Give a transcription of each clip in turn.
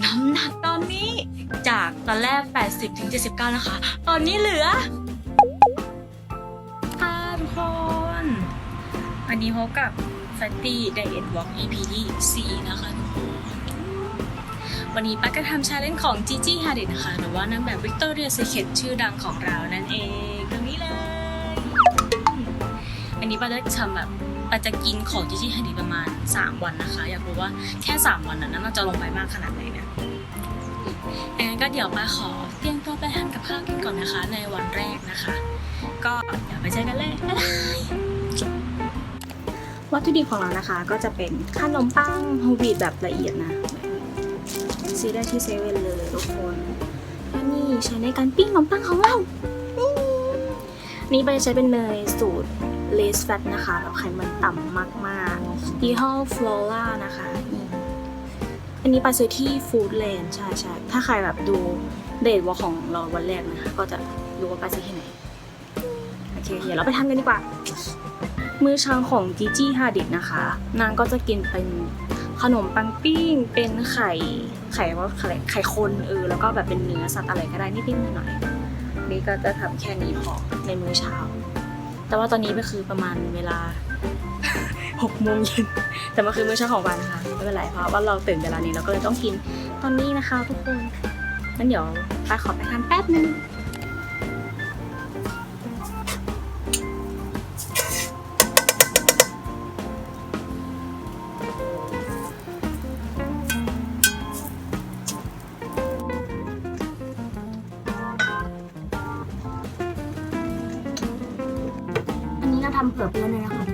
น้ำหนักตอนนี้จากตอนแรก 80ถึง79 นะคะ ตอนนี้เหลือค่ะทุกคนวันนี้พบกับ Fatty Diet Walk EP ที่4นะคะทุกคนวันนี้ป้าก็ทำชาเลนจ์ของ Gigi Hadid นะคะ หรือว่านางแบบ Victoria Secret ชื่อดังของเรานั่นเองตรงนี้เลย อันนี้ป้าจะทำแบบป้าจะกินของ Gigi Hadid ประมาณ 3 วันนะคะ อยากรู้ว่าแค่ 3 วันนั้นมันจะลงไปมากขนาดไหน นะงั้นก็เดี๋ยวปาขอเตรียมตัวไปทำกับข้าวกินก่อนนะคะ ในวันแรกนะคะ ก็เดี๋ยวไปเจอกันเลยบ๊ายบายวัตถุดิบของเรานะคะ ก็จะเป็นขนมปังโฮวีตแบบละเอียดนะซื้อได้ที่เซเว่นเลยทุกคนและนี่ใช้ในการปิ้งขนมปังของเรานี่ไปใช้เป็นเนยสูตร less fat นะคะแบบไขมันต่ำมากๆยี่ห้อ Flora นะคะ อันนี้ไปซื้อที่ Foodland ใช่ใช่ถ้าใครแบบดูเดทวอลของเราวันแรกนะคะ ก็จะรู้ว่าไปซื้อที่ไหน โอเค เดี๋ยวเราไปทำกันดีกว่า มื้อเช้าของจีจี้ฮาดิดนะคะ นางก็จะกินเป็นขนมปังปิ้ง เป็นไข่ไข่ว่าไข่ไข่คนเออแล้วก็แบบเป็นเนื้อสัตว์อะไรก็ได้นิดๆหน่อยๆนี่ก็จะทำแค่นี้พอในมื้อเช้า แต่ว่าตอนนี้ก็คือประมาณเวลา 6โมงเย็นแต่มันคือมื้อเช้าของวันนะคะไม่เป็นไรเพราะว่าเราตื่นเวลานี้เราก็เลยต้องกินตอนนี้นะคะทุกคนงั้นเดี๋ยวป้าขอไปทำแป๊บนึงอันนี้เราทำเผื่อเพื่อนเลยนะคะ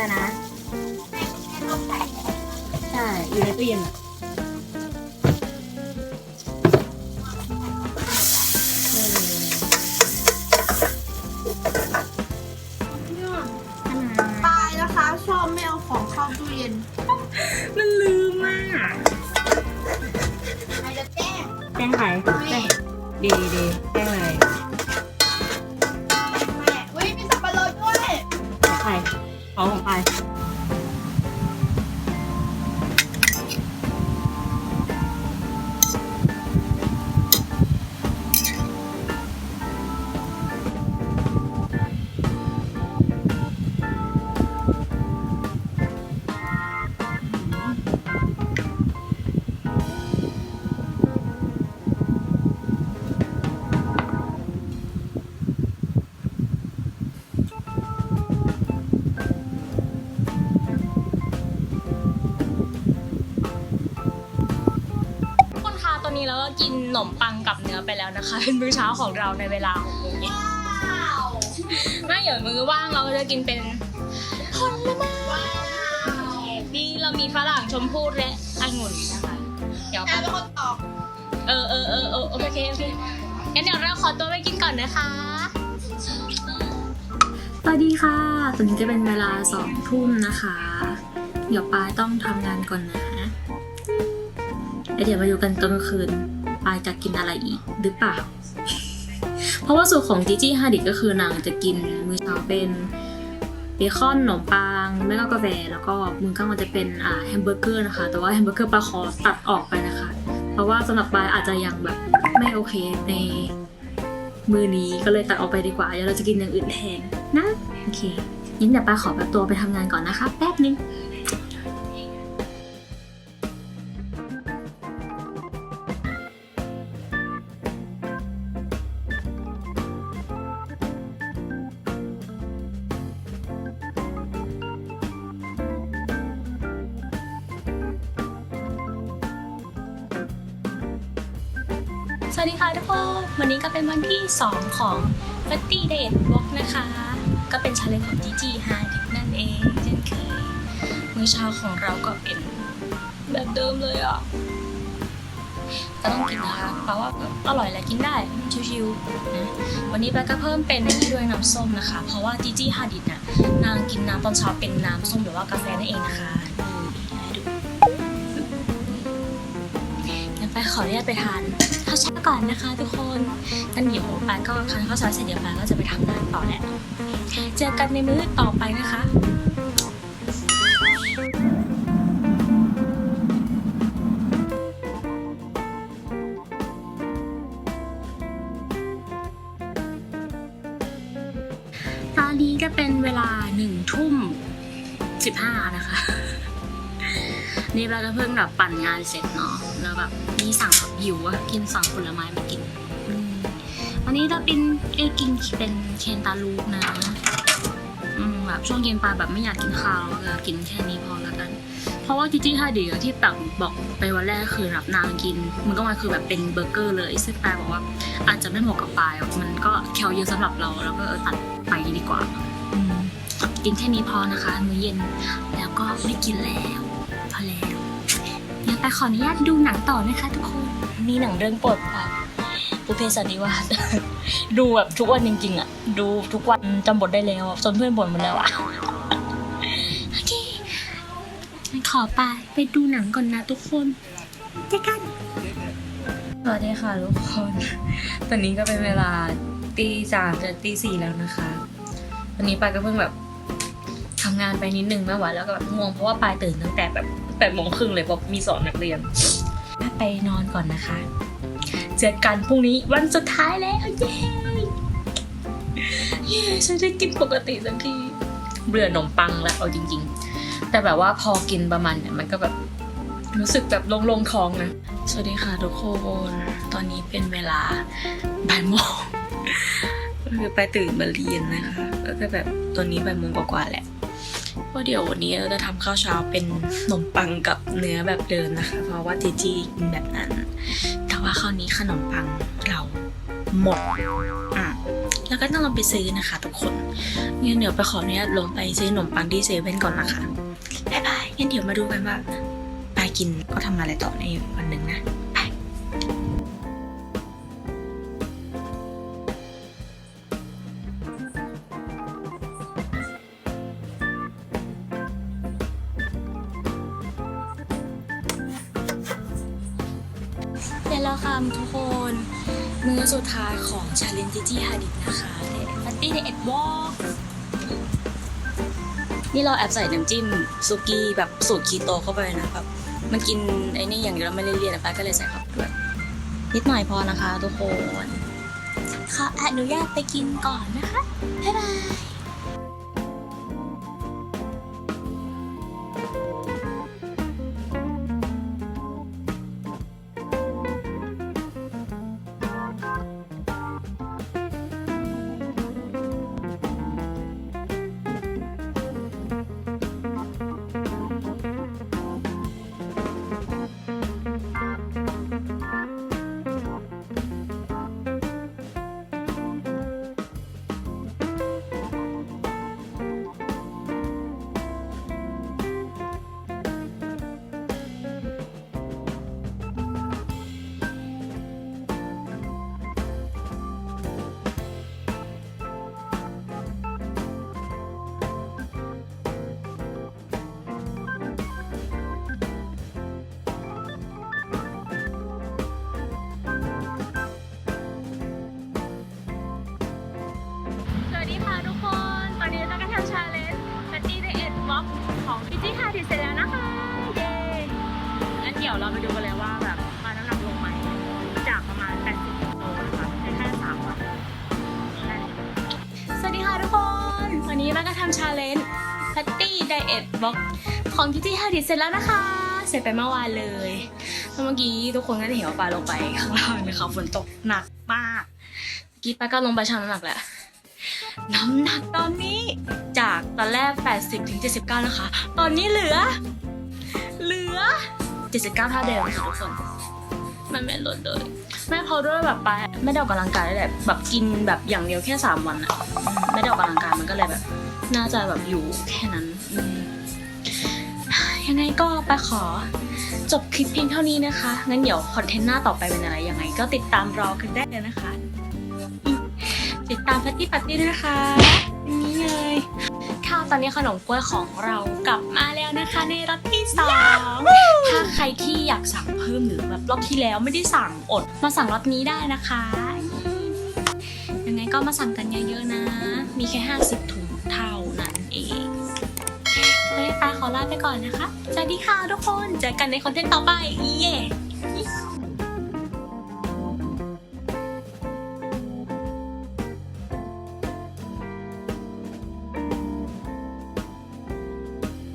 ได้นะ ใช่ อยู่ในตู้เย็นอะ ขอ ก็กินขนมปังกับเนื้อไปแล้วนะคะ เป็นมื้อเช้าของเราในเวลา6โมงเย็นว้าวไม่เดี๋ยวมื้อว่างเราก็จะกินเป็นผลไม้ว้าวนี่เรามีฝรั่งชมพู่และองุ่นนะคะ เดี๋ยวแม่เป็นคนตอบเออเออเออเออโอเคโอเคงั้นเดี๋ยวเราขอตัวไปกินก่อนนะคะ สวัสดีค่ะ ตอนนี้จะเป็นเวลาสองทุ่มนะคะ เดี๋ยวปายต้องทำงานก่อนนะแล้ว เดี๋ยวมาดูกันตอนกลางคืนปายจะกินอะไรอีกหรือเปล่า เพราะว่าสูตรของจีจี้ฮาดิดก็คือนางจะกินมื้อเช้าเป็นเบคอนขนมปังไม่ก็กาแฟแล้วก็มื้อกลางวันจะเป็นอ่าแฮมเบอร์เกอร์นะคะ แต่ว่าแฮมเบอร์เกอร์ปลาคอตัดออกไปนะคะ เพราะว่าสำหรับปายอาจจะยังแบบไม่โอเคในมือนี้ก็เลยตัดออกไปดีกว่าเดี๋ยวเราจะกินอย่างอื่นแทนนะโอเคงั้นเดี๋ยวปาขอแบบตัวไปทำงานก่อนนะคะ แป๊บนึง วัสดีค่ะทุกคน วันนี้ก็เป็นวันที่ 2 ของ f a t t y Date Walk นะคะ ก็เป็นชาเลนจ์ของ GG 5ทิปนั่นเองเช่นเคยมื้อเช้าของเราก็เป็นแบบเดิมเลยอะก็ต้องกินนะคะเพราะว่าอร่อยและกินได้ชิวๆนะวันนี้แบก็เพิ่มเป็นนี่ด้วยน้ำส้มนะคะ เพราะว่า GG Hadid น่ะนางกินน้ำตอนเช้าเป็นน้ำส้มหรือว่ากาแฟนั่นเองนะคะ ขออนุญาตไปทานข้าวเช้าก่อนนะคะ ทุกคนงั้นเดี๋ยวปานก็ทานข้าวเช้าเสร็จเดี๋ยวปานก็จะไปทำงานต่อแหละเจอกันในมื้อต่อไปนะคะตอนนี้ก็เป็นเวลาหนึ่งทุ่มสิบห้านะคะ นี่เราก็เพิ่งแบบปั่นงานเสร็จเนาะแล้วแบบนี่สั่งแบบหิวอะกินสั่งผลไม้มากินอืมวันนี้เราเป็นเอกินเป็นเคนตาลูกนะอืมแบบช่วงเย็นปลาแบบไม่อยากกินข้าวก็กินแค่นี้พอแล้วกัน เพราะว่าจิจี้ฮาดีอะที่ปักบอกไปวันแรกคือแบบนางกิน มันก็มาคือแบบเป็นเบอร์เกอร์เลย ซึ่งปลาบอกว่าอาจจะไม่เหมาะกับปลายมันก็แคลเยอะสำหรับเราแล้วก็เออตัดไปดีกว่าอืมกินแค่นี้พอนะคะมื้อเย็นแล้วก็ไม่กินแล้ว งั้นไปขออนุญาตดูหนังต่อนะคะทุกคน มีหนังเรื่องโปรดปรานบุพเพสันนิวาส ดูแบบทุกวันจริงๆอะ ดูทุกวันจำบทได้แล้วอะจนเพื่อนบ่นหมดแล้วอะ โอเคงั้นขอไปไปดูหนังก่อนนะทุกคนเจอกัน สวัสดีค่ะทุกคน ตอนนี้ก็เป็นเวลาตีสามจะตีสี่แล้วนะคะ วันนี้ปายก็เพิ่งแบบทำงานไปนิดนึงไม่ไหวแล้วก็แบบง่วงเพราะว่าปายตื่นตั้งแต่แบบ แปดโมงครึ่งเลยเพราะมีสอนนักเรียนไปนอนก่อนนะคะ เจอกันพรุ่งนี้วันสุดท้ายแล้ว เย้เย้ฉันได้กินปกติสักทีเบื่อขนมปังแล้วเอาจริง ๆ แต่แบบว่าพอกินประมาณเนี่ยมันก็แบบรู้สึกแบบลงๆท้องนะ สวัสดีค่ะทุกคน ตอนนี้เป็นเวลาบ่ายโมงคือไปตื่นมาเรียนนะคะ แล้วก็แบบตอนนี้บ่ายโมงกว่าๆแหละ เพราเดี๋ยววันนี้เราจะทำข้าวเช้าเป็นขนมปังกับเนื้อแบบเดิมนะคะ เพราะว่าจีจีกินแบบนั้น แต่ว่าคราวนี้ขนมปังเราหมดอะแล้วก็ต้องลงไปซื้อนะคะทุกคนงั้นเดี๋ยวไปขออนุญาตลงไปซื้อขนมปังที่เซเว่นก่อนนะคะบ๊ายบายงั้นเดี๋ยวมาดูกันว่าไปกินก็ทำอะไรต่อในวันหนึ่งนะ แล้วค่ะทุกคน มือสุดท้ายของชาเลนจ์จิจี้ฮาดิดนะคะปาร์ตี้เดเอ็ดวอลนี่เราแอบใส่น้ำจิ้มซุกี้แบบสูตรคีโตเข้าไปนะแบบมันกินไอ้นี่อย่างเดียวไม่ได้เรียนนะป้าก็เลยใส่เข้าไปด้วยนิดหน่อยพอนะคะทุกคนขออนุญาตไปกินก่อนนะคะ บ๊ายบาย ชาเลนจ์ปาร์ตี้ไดเอทวอล์กของพิจิฮาดิเสร็จแล้วนะคะ เสร็จไปเมื่อวานเลยแล้วเมื่อกี้ทุกคนก็ได้เห็นว่าปลาลงไปข้างล่างนะคะฝนตกหนักมากเมื่อกี้ปลาก็ลงไปชั่งน้ำหนักแหละน้ำหนักตอนนี้จากตอนแรก 80 ถึง 79 นะคะ ตอนนี้เหลือ เหลือ 79เท่าเดิมค่ะทุกคน มันไม่ลดเลยไม่พราะด้วยแบบไปไม่ได้ออกกำลังกายเลยแบบกินแบบอย่างเดียวแค่ 3 วันอะอืมไม่ได้ออกกำลังกายมันก็เลยแบบ น่าจะแบบอยู่แค่นั้นยังไงก็ไปขอจบคลิปเพียงเท่านี้นะคะ งั้นเดี๋ยวคอนเทนต์หน้าต่อไปเป็นอะไรยังไง ก็ติดตามรอกันได้เลยนะคะ ติดตามพัตตี้ปัตตี้นะคะ นี่เลข้าวตอนนี้ขนมกล้วยของเรากลับมาแล้วนะคะ ในรอบที่สองถ้าใครที่อยากสั่งเพิ่มหรือแบบรอบที่แล้วไม่ได้สั่งอด มาสั่งรอบนี้ได้นะคะ ยังไงก็มาสั่งกันเยอะๆนะ มีแค่ห้าสิบถุงเท่า เองเลยไปขอลาไปก่อนนะคะ สวัสดีค่ะทุกคน เจอกันในคอนเทนต์ต่อไป เย้